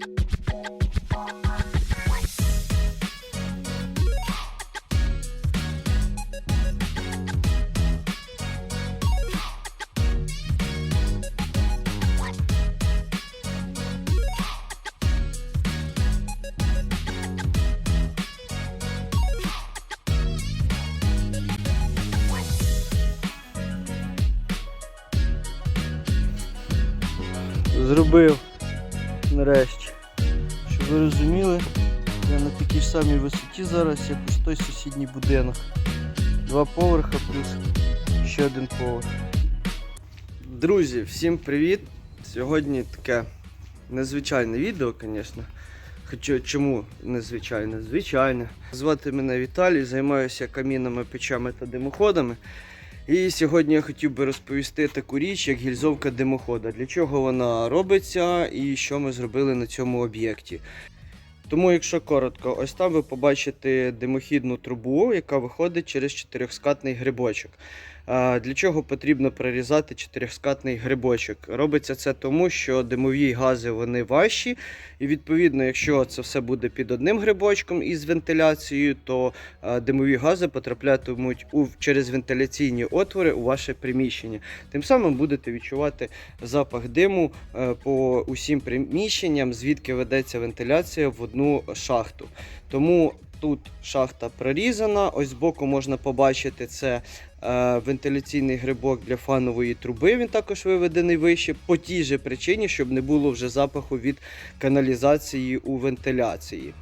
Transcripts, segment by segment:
you сусідній будинок. Два поверха плюс ще один поверх. Друзі, всім привіт! Сьогодні таке незвичайне відео, звісно. Хоча чому незвичайне? Звичайне. Звати мене Віталій, займаюся камінами, печами та димоходами. І сьогодні я хотів би розповісти таку річ, як гільзовка димохода. Для чого вона робиться і що ми зробили на цьому об'єкті. Тому, якщо коротко, ось там ви побачите димохідну трубу, яка виходить через чотирьохскатний грибочок. Для чого потрібно прорізати чотирьохскатний грибочок? Робиться це тому, що димові гази вони важчі, і відповідно, якщо це все буде під одним грибочком із вентиляцією, то димові гази потраплятимуть у, через вентиляційні отвори у ваше приміщення. Тим самим будете відчувати запах диму е, по усім приміщенням, звідки ведеться вентиляція в одну шахту. Тому тут шахта прорізана. Ось збоку можна побачити це е, вентиляційний грибок для фанової труби. Він також виведений вище по тій же причині, щоб не було вже запаху від каналізації у вентиляції.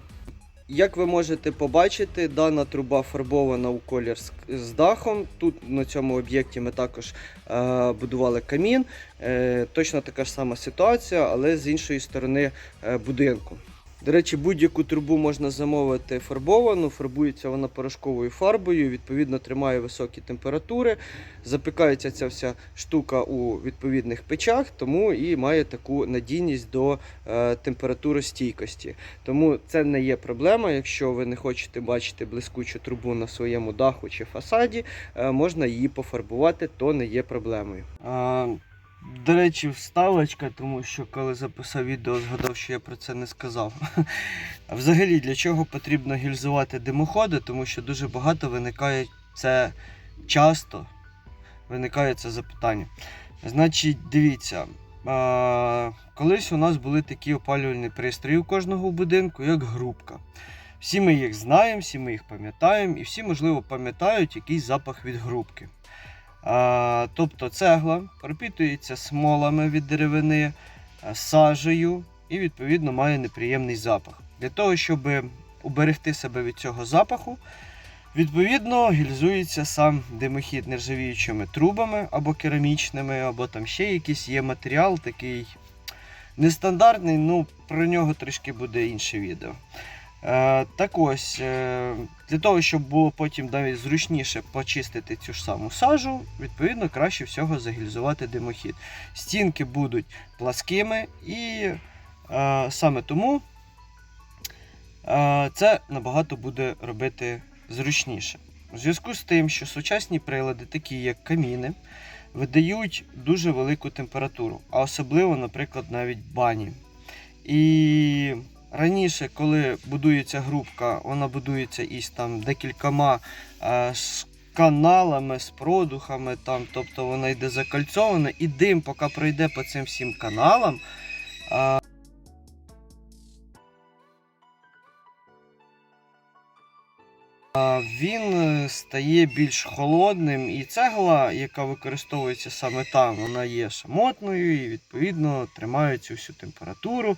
Як ви можете побачити, дана труба фарбована у колір з- дахом. Тут на цьому об'єкті ми також е, будували камін. Е, точно така ж сама ситуація, але з іншої сторони е, будинку. До речі, будь-яку трубу можна замовити фарбовану, фарбується вона порошковою фарбою, відповідно тримає високі температури. Запікається ця вся штука у відповідних печах, тому і має таку надійність до е, температуростійкості. Тому це не є проблема. Якщо ви не хочете бачити блискучу трубу на своєму даху чи фасаді, е, можна її пофарбувати, то не є проблемою. До речі, вставочка, тому що коли записав відео, згадав, що я про це не сказав. Взагалі, для чого потрібно гільзувати димоходи, тому що дуже багато виникає це часто. Виникає це запитання. Значить, дивіться, колись у нас були такі опалювальні пристрої у кожного будинку, як грубка. Всі ми їх знаємо, всі ми їх пам'ятаємо, і всі, можливо, пам'ятають якийсь запах від грубки. Тобто цегла пропітується смолами від деревини, сажею і, відповідно, має неприємний запах. Для того, щоб уберегти себе від цього запаху, відповідно, гільзується сам димохід нержавіючими трубами або керамічними, або там ще якийсь є матеріал такий нестандартний, ну про нього трішки буде інше відео. Е, так ось, е, для того, щоб було потім навіть зручніше почистити цю ж саму сажу, відповідно, краще всього загільзувати димохід. Стінки будуть пласкими і е, саме тому це набагато буде робити зручніше. У зв'язку з тим, що сучасні прилади, такі як каміни, видають дуже велику температуру, а особливо, наприклад, навіть бані. І раніше, коли будується грубка, вона будується із там декількома е, каналами, з продухами, там, тобто вона йде закальцована, і дим, поки пройде по цим всім каналам. е, Він е, стає більш холодним, і цегла, яка використовується саме там, вона є шамотною і відповідно тримає цю всю температуру.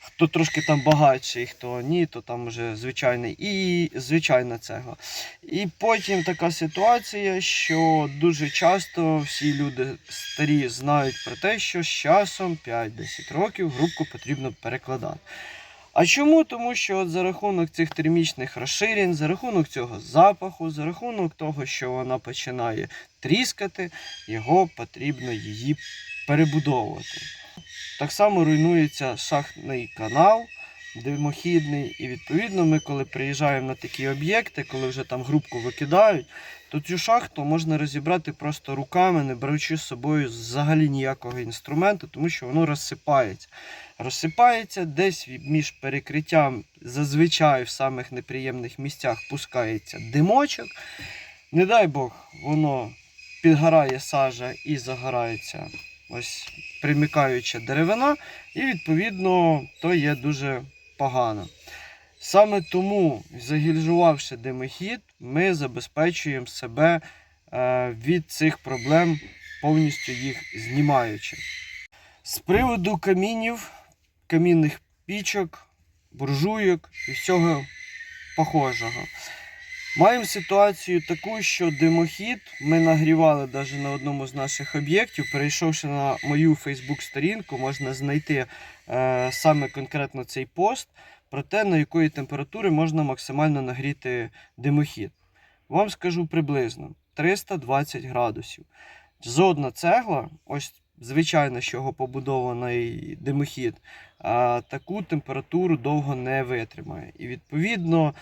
Хто трошки там багатший, хто ні, то там вже звичайний і звичайна цегла. І потім така ситуація, що дуже часто всі люди старі знають про те, що з часом 5-10 років грубку потрібно перекладати. А чому? Тому що от за рахунок цих термічних розширень, за рахунок цього запаху, за рахунок того, що вона починає тріскати, його потрібно її перебудовувати. Так само руйнується шахтний канал, димохідний. І відповідно, ми, коли приїжджаємо на такі об'єкти, коли вже там грубку викидають, то цю шахту можна розібрати просто руками, не беручи з собою взагалі ніякого інструменту, тому що воно розсипається. Розсипається десь між перекриттям, зазвичай в самих неприємних місцях пускається димочок. Не дай Бог, воно підгорає сажа і загорається ось примикаюча деревина, і відповідно то є дуже погано. Саме тому, загільжувавши димохід, ми забезпечуємо себе е, від цих проблем, повністю їх знімаючи. З приводу камінів, камінних пічок, буржуйок і всього похожого. Маємо ситуацію таку, що димохід ми нагрівали навіть на одному з наших об'єктів. Перейшовши на мою Фейсбук-сторінку, можна знайти е, саме конкретно цей пост про те, на якої температури можна максимально нагріти димохід. Вам скажу приблизно 320 градусів. Жодна цегла, ось звичайно, з чого побудований димохід, а, таку температуру довго не витримає. І відповідно,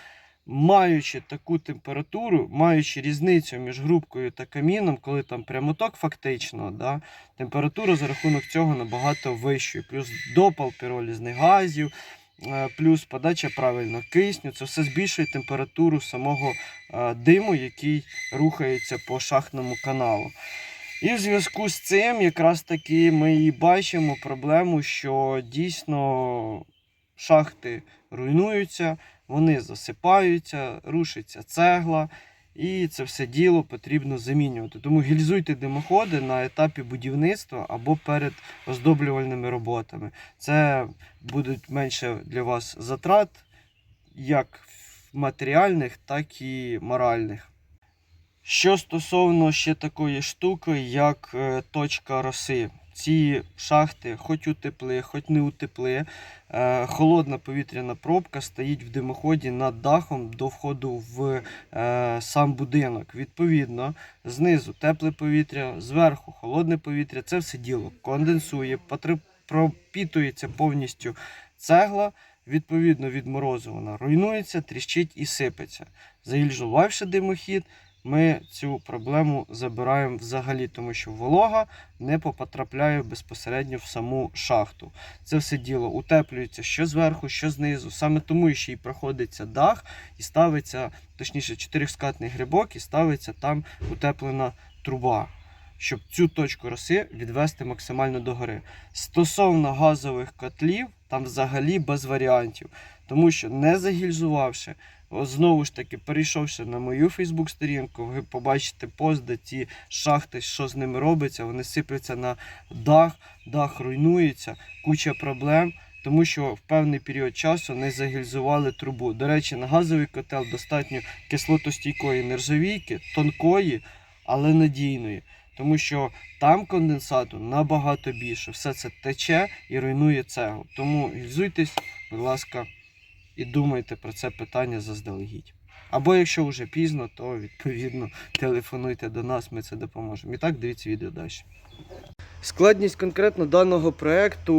маючи таку температуру, маючи різницю між грубкою та каміном, коли там прямоток фактично, да, температура за рахунок цього набагато вищою. Плюс допал піролізних газів, е, плюс подача правильно кисню. Це все збільшує температуру самого е, диму, який рухається по шахтному каналу. І в зв'язку з цим якраз таки ми і бачимо проблему, що дійсно шахти руйнуються, вони засипаються, рушиться цегла, і це все діло потрібно замінювати. Тому гільзуйте димоходи на етапі будівництва або перед оздоблювальними роботами. Це будуть менше для вас затрат, як матеріальних, так і моральних. Що стосовно ще такої штуки, як е, точка роси. Ці шахти, хоч утепли, хоч не утепли, е, холодна повітряна пробка стоїть в димоході над дахом до входу в е, сам будинок. Відповідно, знизу тепле повітря, зверху холодне повітря. Це все діло конденсує, пропітується повністю цегла. Відповідно від морозу вона руйнується, тріщить і сипеться. Заїльжувавши димохід, ми цю проблему забираємо взагалі, тому що волога не потрапляє безпосередньо в саму шахту. Це все діло утеплюється що зверху, що знизу. Саме тому ще й проходиться дах і ставиться, точніше, чотирьохскатний грибок, і ставиться там утеплена труба. Щоб цю точку роси відвести максимально догори. Стосовно газових котлів, там взагалі без варіантів. Тому що не загільзувавши, Знову ж таки, перейшовши на мою Фейсбук-сторінку, ви побачите пост, де ці шахти, що з ними робиться, вони сипляться на дах, дах руйнується, куча проблем, тому що в певний період часу не загільзували трубу. До речі, на газовий котел достатньо кислотостійкої нержавійки, тонкої, але надійної. Тому що там конденсату набагато більше. Все це тече і руйнує цеглу. Тому гільзуйтесь, будь ласка, і думайте про це питання заздалегідь. Або якщо вже пізно, то відповідно телефонуйте до нас, ми це допоможемо. І так дивіться відео далі. Складність конкретно даного проекту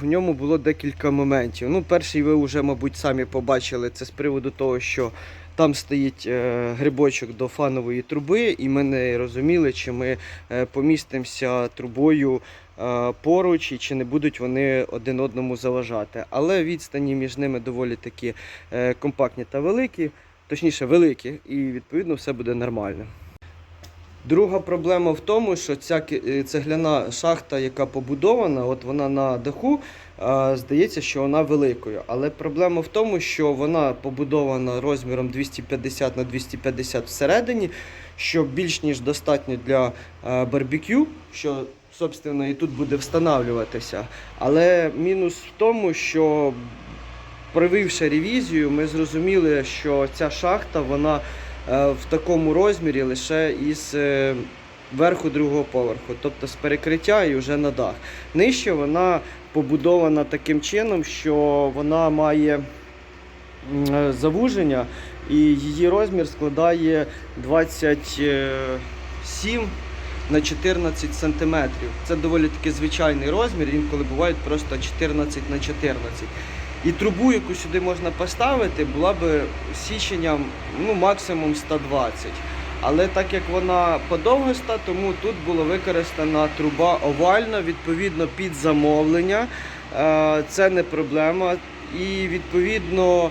в ньому було декілька моментів. Ну, перший ви вже, мабуть, самі побачили це з приводу того, що там стоїть е, грибочок до фанової труби, і ми не розуміли, чи ми е, помістимося трубою поруч і чи не будуть вони один одному заважати. Але відстані між ними доволі такі е, компактні та великі, точніше великі, і відповідно все буде нормально. Друга проблема в тому, що ця е, цегляна шахта, яка побудована, от вона на даху, е, здається, що вона великою. Але проблема в тому, що вона побудована розміром 250 на 250 всередині, що більш ніж достатньо для е, барбекю, що собственно і тут буде встановлюватися. Але мінус в тому, що провівши ревізію, ми зрозуміли, що ця шахта вона е, в такому розмірі лише із е, верху другого поверху, тобто з перекриття і вже на дах. Нижче вона побудована таким чином, що вона має е, завуження, і її розмір складає 27 на 14 сантиметрів. Це доволі таки звичайний розмір, інколи бувають просто 14 на 14. І трубу, яку сюди можна поставити, була б січенням ну, максимум 120. Але так як вона подовгоста, тому тут була використана труба овальна, відповідно під замовлення. Е, Це не проблема. І відповідно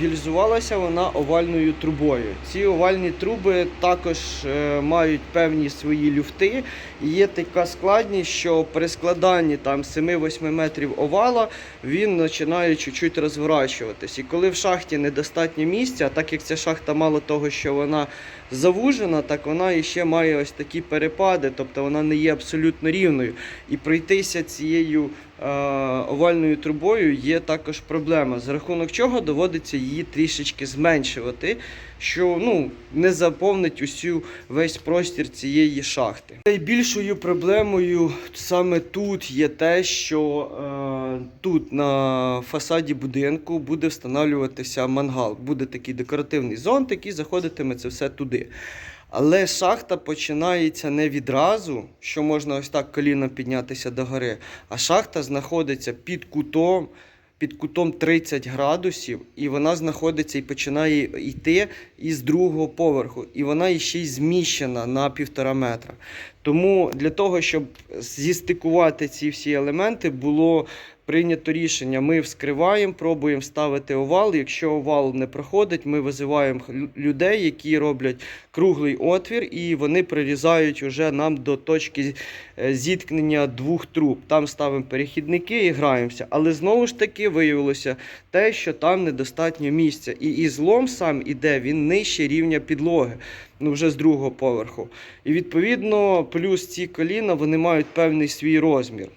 гільзувалася вона овальною трубою. Ці овальні труби також е, мають певні свої люфти. І є така складність, що при складанні там 7-8 метрів овала він починає чуть-чуть розворачуватись. І коли в шахті недостатньо місця, так як ця шахта мало того, що вона завужена, так вона іще має ось такі перепади, тобто вона не є абсолютно рівною. І пройтися цією е, овальною трубою є також проблема, за рахунок чого доводиться її трішечки зменшувати, що ну, не заповнить усю весь простір цієї шахти. Найбільшою проблемою саме тут є те, що е, тут на фасаді будинку буде встановлюватися мангал. Буде такий декоративний зонтик і заходитиме це все туди. Але шахта починається не відразу, що можна ось так коліном піднятися до гори, а шахта знаходиться під кутом, під кутом 30 градусів, і вона знаходиться і починає йти із другого поверху. І вона іще й зміщена на півтора метра. Тому для того, щоб зістикувати ці всі елементи, було прийнято рішення. Ми вскриваємо, пробуємо ставити овал. Якщо овал не проходить, ми визиваємо людей, які роблять круглий отвір, і вони прирізають уже нам до точки е, зіткнення двох труб. Там ставимо перехідники і граємося. Але знову ж таки виявилося те, що там недостатньо місця. І, і злом сам іде, він нижче рівня підлоги. Ну, вже з другого поверху. І відповідно, плюс ці коліна вони мають певний свій розмір.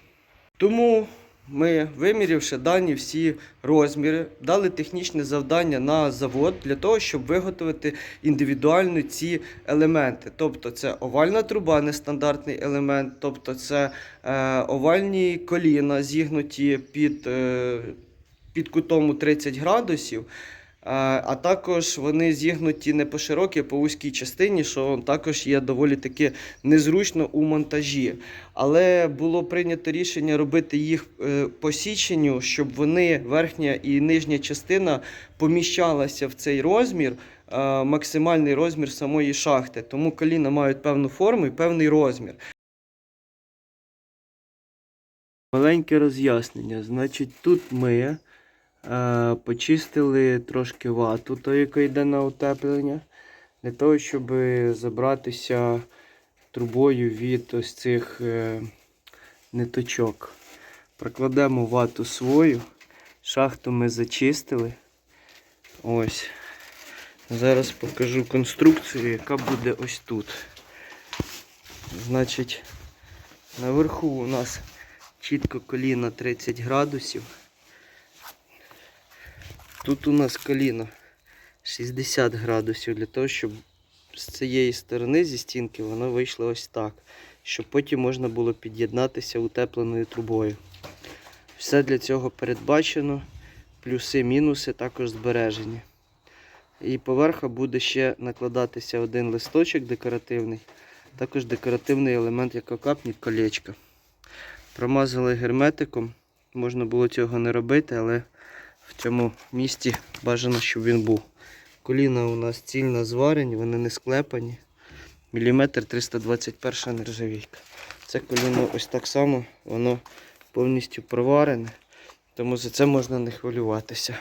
Тому ми, вимірявши дані всі розміри, дали технічне завдання на завод для того, щоб виготовити індивідуально ці елементи. Тобто це овальна труба, нестандартний елемент, тобто це е, овальні коліна, зігнуті під, е, під кутом у 30 градусів. А також вони зігнуті не по широкій, а по вузькій частині, що також є доволі таки незручно у монтажі. Але було прийнято рішення робити їх е, по січенню, щоб вони, верхня і нижня частина, поміщалася в цей розмір, е, максимальний розмір самої шахти. Тому коліна мають певну форму і певний розмір. Маленьке роз'яснення. Значить, тут ми почистили трошки вату, то, яка йде на утеплення, для того, щоб забратися трубою від ось цих е, ниточок. Прокладемо вату свою. Шахту ми зачистили. Ось. Зараз покажу конструкцію, яка буде ось тут. Значить, наверху у нас чітко коліно 30 градусів. Тут у нас коліно 60 градусів для того, щоб з цієї сторони зі стінки воно вийшло ось так, щоб потім можна було під'єднатися утепленою трубою. Все для цього передбачено. Плюси, мінуси також збережені. І поверха буде ще накладатися один листочок декоративний, також декоративний елемент, як окапник колечка. Промазали герметиком. Можна було цього не робити, але в цьому місці бажано, щоб він був. Коліна у нас цільно зварені, вони не склепані. Міліметр 321 нержавійка. Це коліно ось так само, воно повністю проварене, тому за це можна не хвилюватися.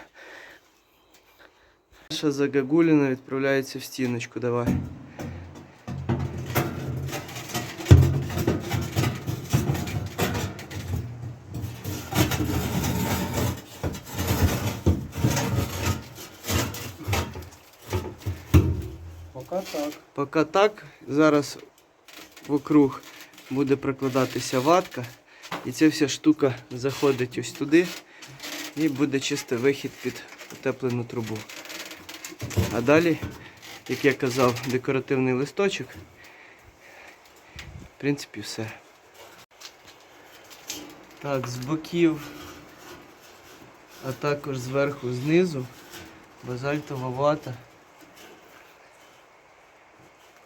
Наша загагуліна відправляється в стіночку, давай. Поки так, зараз вокруг буде прикладатися ватка. І ця вся штука заходить ось туди і буде чисто вихід під утеплену трубу. А далі, як я казав, декоративний листочок. В принципі, все. Так, з боків, а також зверху, знизу, базальтова вата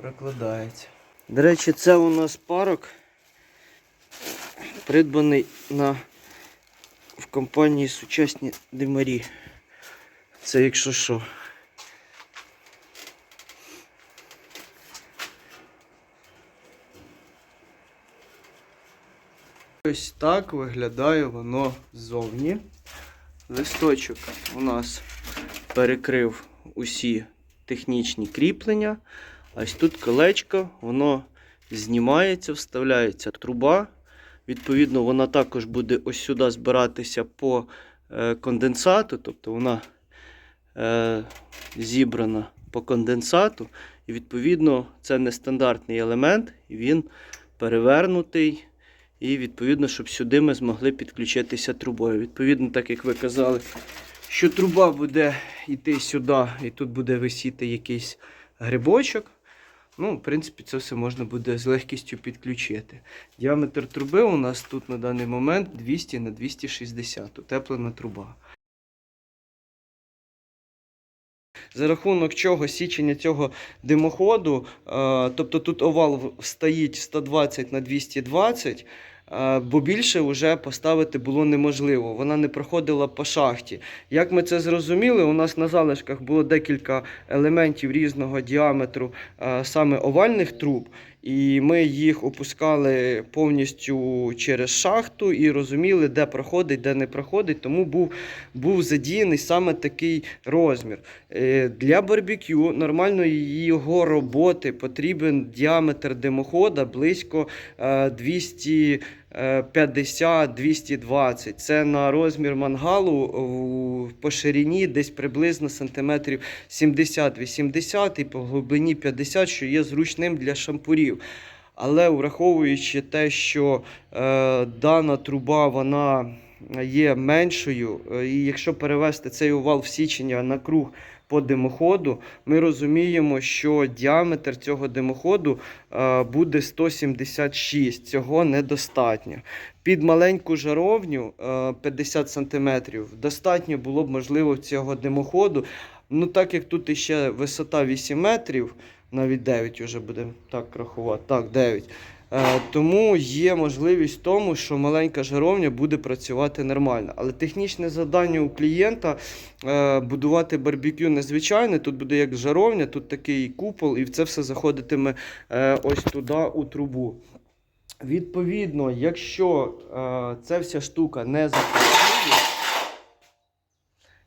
прокладається. До речі, це у нас парок, придбаний на в компанії сучасні димарі. Це якщо що. Ось так виглядає воно ззовні. Листочок у нас перекрив усі технічні кріплення. Ось тут колечко, воно знімається, вставляється труба. Відповідно, вона також буде ось сюди збиратися по е, конденсату, тобто вона е, зібрана по конденсату. І відповідно це нестандартний елемент, він перевернутий. І відповідно, щоб сюди ми змогли підключитися трубою. Відповідно, так як ви казали, що труба буде йти сюди, і тут буде висіти якийсь грибочок. Ну, в принципі, це все можна буде з легкістю підключити. Діаметр труби у нас тут на даний момент 200 на 260, утеплена труба. За рахунок чого січення цього димоходу, е, тобто тут овал стоїть 120 на 220, е, бо більше вже поставити було неможливо. Вона не проходила по шахті. Як ми це зрозуміли, у нас на залишках було декілька елементів різного діаметру, саме овальних труб. І ми їх опускали повністю через шахту і розуміли, де проходить, де не проходить. Тому був, був задіяний саме такий розмір. Е, Для барбекю нормальної його роботи потрібен діаметр димохода близько е, 250-220. Це на розмір мангалу по ширині десь приблизно сантиметрів 70-80 і по глибині 50, що є зручним для шампурів. Але враховуючи те, що е, дана труба вона є меншою, е, і якщо перевести цей овал в січення на круг по димоходу, ми розуміємо, що діаметр цього димоходу е, буде 176. Цього недостатньо. Під маленьку жаровню е, 50 см достатньо було б можливо цього димоходу. Ну, так як тут іще висота 8 метрів, навіть 9 вже будемо так рахувати. Так, 9. Е, тому є можливість тому, що маленька жаровня буде працювати нормально. Але технічне завдання у клієнта е, будувати барбекю незвичайне. Тут буде як жаровня, тут такий купол, і це все заходитиме е, ось туди у трубу. Відповідно, якщо ця вся штука не запрацює,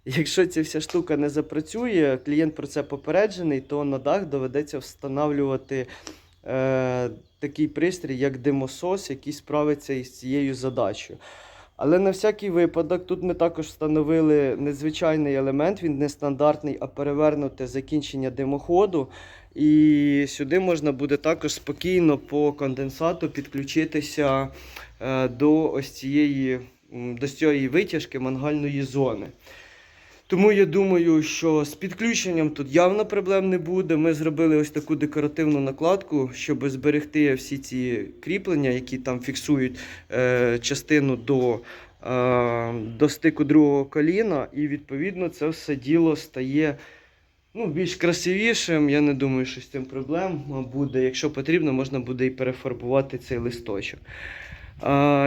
якщо ця вся штука не запрацює, клієнт про це попереджений, то на дах доведеться встановлювати е, такий пристрій, як димосос, який справиться із цією задачею. Але на всякий випадок тут ми також встановили незвичайний елемент, він не стандартний, а перевернуте закінчення димоходу. І сюди можна буде також спокійно по конденсату підключитися е, до ось цієї до цієї витяжки мангальної зони. Тому я думаю, що з підключенням тут явно проблем не буде. Ми зробили ось таку декоративну накладку, щоб зберегти всі ці кріплення, які там фіксують е, частину до, е, до стику другого коліна. І відповідно це все діло стає ну, більш красивішим. Я не думаю, що з цим проблем буде. Якщо потрібно, можна буде і перефарбувати цей листочок.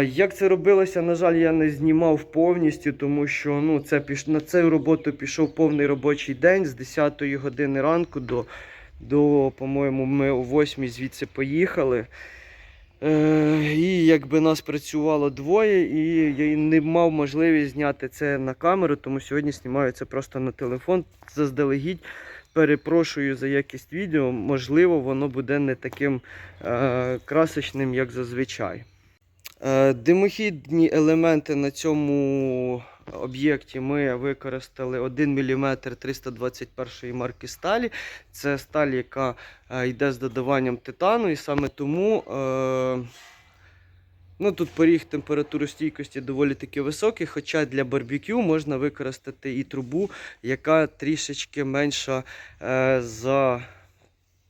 Як це робилося, на жаль, я не знімав повністю, тому що ну, це на цю роботу пішов повний робочий день з 10 години ранку до, до по-моєму, ми о 8 звідси поїхали. Е, і якби нас працювало двоє, і я не мав можливість зняти це на камеру, тому сьогодні знімаю це просто на телефон. Заздалегідь перепрошую за якість відео. Можливо, воно буде не таким е, красочним, як зазвичай. Е, Димохідні елементи на цьому об'єкті ми використали 1 мм 321 марки сталі. Це сталь, яка е, йде з додаванням титану, і саме тому е, ну, тут поріг температуростійкості доволі таки високий, хоча для барбекю можна використати і трубу, яка трішечки менша за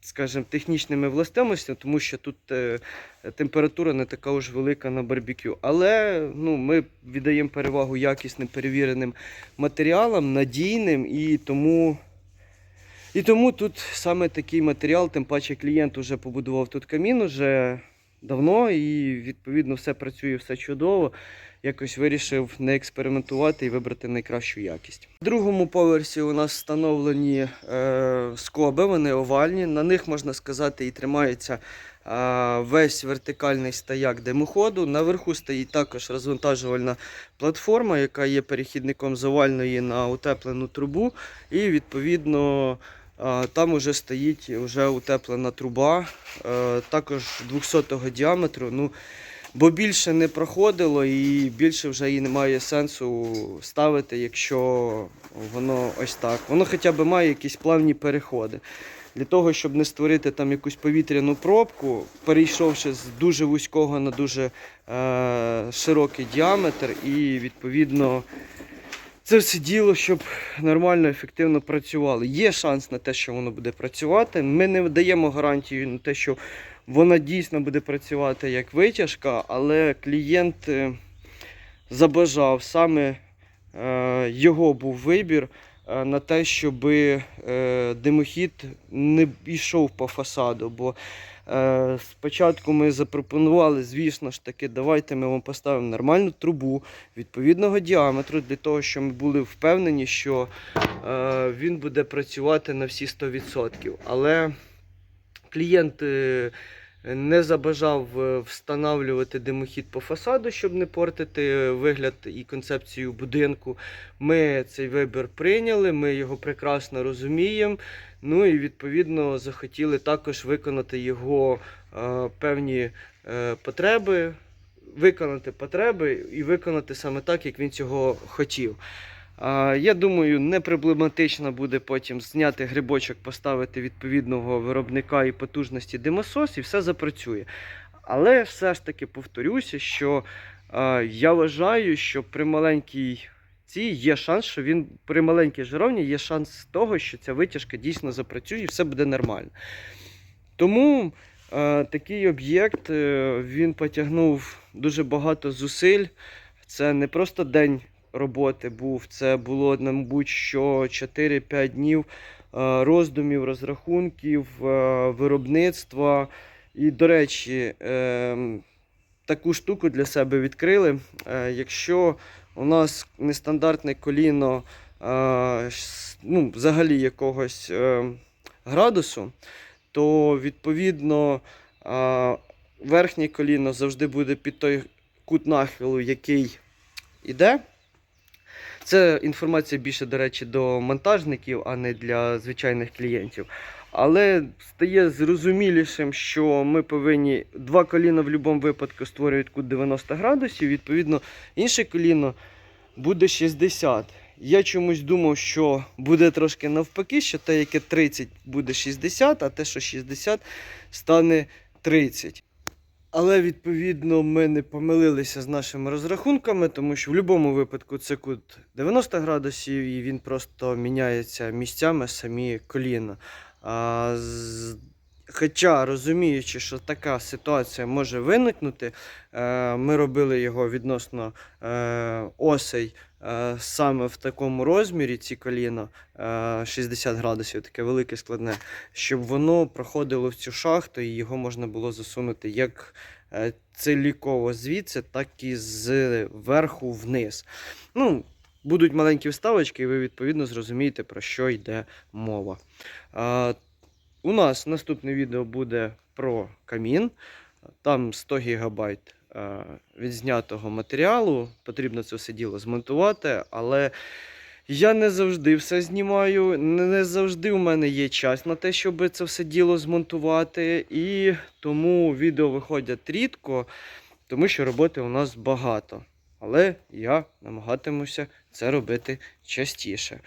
скажімо, технічними властивостями, тому що тут е, температура не така уж велика на барбекю. Але ну, ми віддаємо перевагу якісним перевіреним матеріалам, надійним і тому. І тому тут саме такий матеріал, тим паче клієнт вже побудував тут камін уже давно, і відповідно все працює, все чудово. Якось вирішив не експериментувати і вибрати найкращу якість. В другому поверсі у нас встановлені е, скоби, вони овальні. На них можна сказати і тримається е, весь вертикальний стояк димоходу. Наверху стоїть також розвантажувальна платформа, яка є перехідником з овальної на утеплену трубу. І відповідно е, там уже стоїть вже утеплена труба, е, також 200-го діаметру. Ну, бо більше не проходило і більше вже і немає сенсу ставити, якщо воно ось так. Воно хоча б має якісь плавні переходи. Для того, щоб не створити там якусь повітряну пробку, перейшовши з дуже вузького на дуже е, широкий діаметр, і відповідно це все діло, щоб нормально, ефективно працювало. Є шанс на те, що воно буде працювати. Ми не даємо гарантію на те, що вона дійсно буде працювати як витяжка, але клієнт е, забажав саме е, його був вибір е, на те, щоб димохід не йшов по фасаду. Бо спочатку ми запропонували, звісно ж таки, давайте ми вам поставимо нормальну трубу відповідного діаметру, для того, щоб ми були впевнені, що він буде працювати на всі 100%. Але клієнт е, не забажав е, встановлювати димохід по фасаду, щоб не портити е, вигляд і концепцію будинку. Ми цей вибір прийняли, ми його прекрасно розуміємо. Ну і відповідно захотіли також виконати його е, певні е, потреби, виконати потреби і виконати саме так, як він цього хотів. Я думаю, не проблематично буде потім зняти грибочок, поставити відповідного виробника і потужності димосос, і все запрацює. Але все ж таки повторюся, що я вважаю, що при маленькій цій є шанс, що він при маленькій жировні є шанс того, що ця витяжка дійсно запрацює і все буде нормально. Тому е, такий об'єкт е, він потягнув дуже багато зусиль. Це не просто день роботи був. Це було, мабуть, що 4-5 днів е, роздумів, розрахунків, е, виробництва. І, до речі, е, таку штуку для себе відкрили. Е, Якщо у нас нестандартне коліно ну, взагалі якогось градусу, то відповідно верхнє коліно завжди буде під той кут нахилу, який іде. Це інформація більше, до речі, до монтажників, а не для звичайних клієнтів. Але стає зрозумілішим, що ми повинні два коліна в будь-якому випадку створюють кут 90 градусів, відповідно, інше коліно буде 60. Я чомусь думав, що буде трошки навпаки, що те, яке 30 буде 60, а те, що 60, стане 30. Але відповідно ми не помилилися з нашими розрахунками, тому що в будь-якому випадку це кут 90 градусів, і він просто міняється місцями самі коліна. А, з... Хоча розуміючи, що така ситуація може виникнути, е, ми робили його відносно е, осей саме в такому розмірі, ці коліна е, 60 градусів, таке велике складне, щоб воно проходило в цю шахту і його можна було засунути як е, ціліково звідси, так і зверху вниз. Ну, будуть маленькі вставочки, і ви відповідно зрозумієте, про що йде мова. У нас наступне відео буде про камін. Там 100 ГБ відзнятого матеріалу. Потрібно це все діло змонтувати, але я не завжди все знімаю. Не завжди у мене є час на те, щоб це все діло змонтувати. І тому відео виходять рідко, тому що роботи у нас багато. Але я намагатимуся це робити частіше.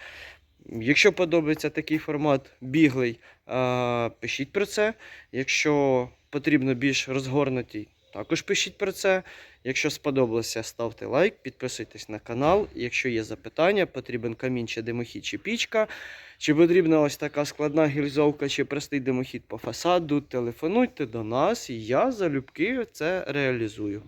Якщо подобається такий формат біглий, е, пишіть про це. Якщо потрібно більш розгорнутий, також пишіть про це. Якщо сподобалося, ставте лайк, підписуйтесь на канал. Якщо є запитання, потрібен камінь чи димохід чи пічка, чи потрібна ось така складна гільзовка, чи простий димохід по фасаду, телефонуйте до нас, і я залюбки це реалізую.